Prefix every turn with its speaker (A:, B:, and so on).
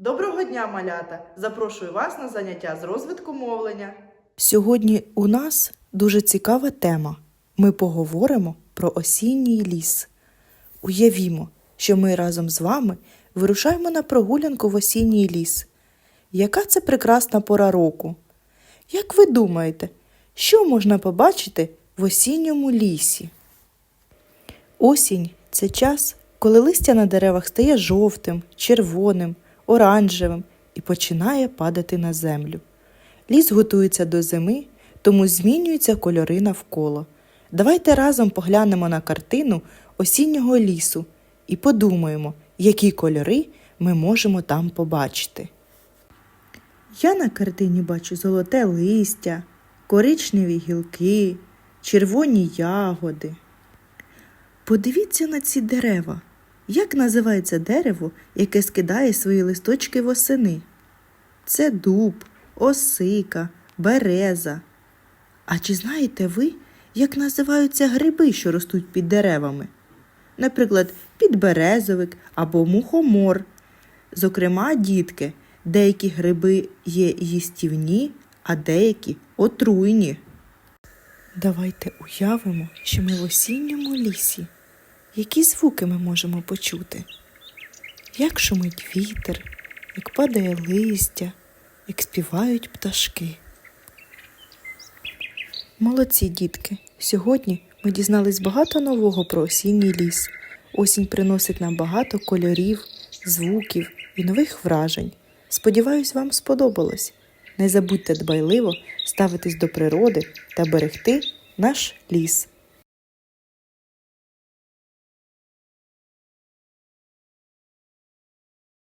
A: Доброго дня, малята! Запрошую вас на заняття з розвитку мовлення.
B: Сьогодні у нас дуже цікава тема. Ми поговоримо про осінній ліс. Уявімо, що ми разом з вами вирушаємо на прогулянку в осінній ліс. Яка це прекрасна пора року? Як ви думаєте, що можна побачити в осінньому лісі? Осінь це час, коли листя на деревах стає жовтим, червоним, оранжевим і починає падати на землю. Ліс готується до зими, тому змінюються кольори навколо. Давайте разом поглянемо на картину осіннього лісу і подумаємо, які кольори ми можемо там побачити. Я на картині бачу золоте листя, коричневі гілки, червоні ягоди. Подивіться на ці дерева. Як називається дерево, яке скидає свої листочки восени? Це дуб, осика, береза. А чи знаєте ви, як називаються гриби, що ростуть під деревами? Наприклад, підберезовик або мухомор. Зокрема, дітки, деякі гриби є їстівні, а деякі отруйні. Давайте уявимо, що ми в осінньому лісі. Які звуки ми можемо почути? Як шумить вітер, як падає листя, як співають пташки. Молодці дітки! Сьогодні ми дізнались багато нового про осінній ліс. Осінь приносить нам багато кольорів, звуків і нових вражень. Сподіваюсь, вам сподобалось. Не забудьте дбайливо ставитись до природи та берегти наш ліс.